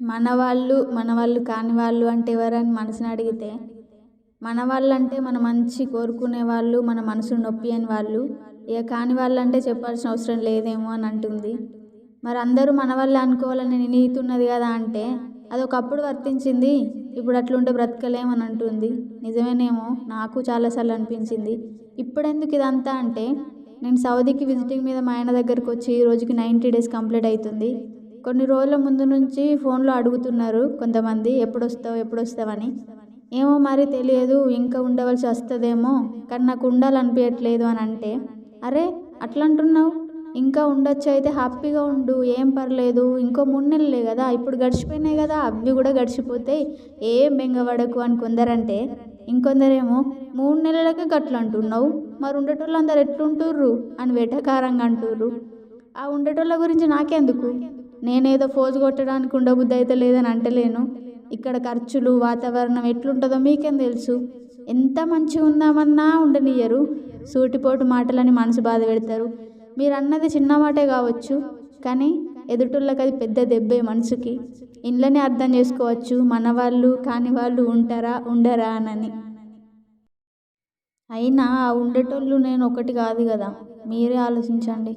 మన వాళ్ళు కాని వాళ్ళు అంటే ఎవరని మనసుని అడిగితే? మనవాళ్ళు అంటే మన మంచి కోరుకునే వాళ్ళు మన మనసును నొప్పియని వాళ్ళు. ఇక కాని వాళ్ళు అంటే చెప్పాల్సిన అవసరం లేదేమో అని అంటుంది. మరి అందరూ మన వాళ్ళే అనుకోవాలని నీతి ఉన్నది కదా అంటే అది ఒకప్పుడు వర్తించింది ఇప్పుడు అట్లుంటే బ్రతకలేమని అంటుంది. నిజమేనేమో నాకు చాలాసార్లు అనిపించింది. ఇప్పుడెందుకు ఇదంతా అంటే నేను సౌదీకి విజిటింగ్ మీద మా ఆయన దగ్గరికి వచ్చి ఈ రోజుకి నైంటీ డేస్ కంప్లీట్ అవుతుంది కొన్ని రోజుల ముందు నుంచి ఫోన్లో అడుగుతున్నారు కొంతమంది ఎప్పుడు వస్తావు ఎప్పుడు వస్తావని ఏమో మరి తెలియదు ఇంకా ఉండవలసి వస్తుందేమో కానీ నాకు ఉండాలనిపించట్లేదు అని అంటే అరే అట్లా అంటున్నావు ఇంకా ఉండొచ్చు అయితే హ్యాపీగా ఉండు ఏం పర్లేదు. ఇంకో మూడు నెలలే కదా ఇప్పుడు గడిచిపోయినాయి కదా అవి కూడా గడిచిపోతాయి ఏం బెంగపడకు అని కొందరంటే ఇంకొందరేమో మూడు నెలలకే గట్ల అంటున్నావు మరి ఉండేటోళ్ళు అందరు ఎట్లుంటుర్రు? అని వెటకారంగా అంటుర్రు. ఆ ఉండేటోళ్ళ గురించి నాకెందుకు? నేనేదో ఫోజు కొట్టడానికి ఉండబుద్ధి అయితే లేదని అంటలేను. ఇక్కడ ఖర్చులు వాతావరణం ఎట్లుంటుందో మీకేం తెలుసు? ఎంత మంచిగా ఉందామన్నా ఉండనియ్యరు సూటిపోటు మాటలని మనసు బాధ పెడతారు. మీరు అన్నది చిన్న మాటే కావచ్చు కానీ ఎదుటోళ్ళకి అది పెద్ద దెబ్బే మనసుకి. ఇంట్లోనే అర్థం చేసుకోవచ్చు మన వాళ్ళు కాని వాళ్ళు ఉంటారా ఉండరా అని అయినా ఆ ఉండేటోళ్ళు నేను ఒకటి కాదు కదా మీరే ఆలోచించండి.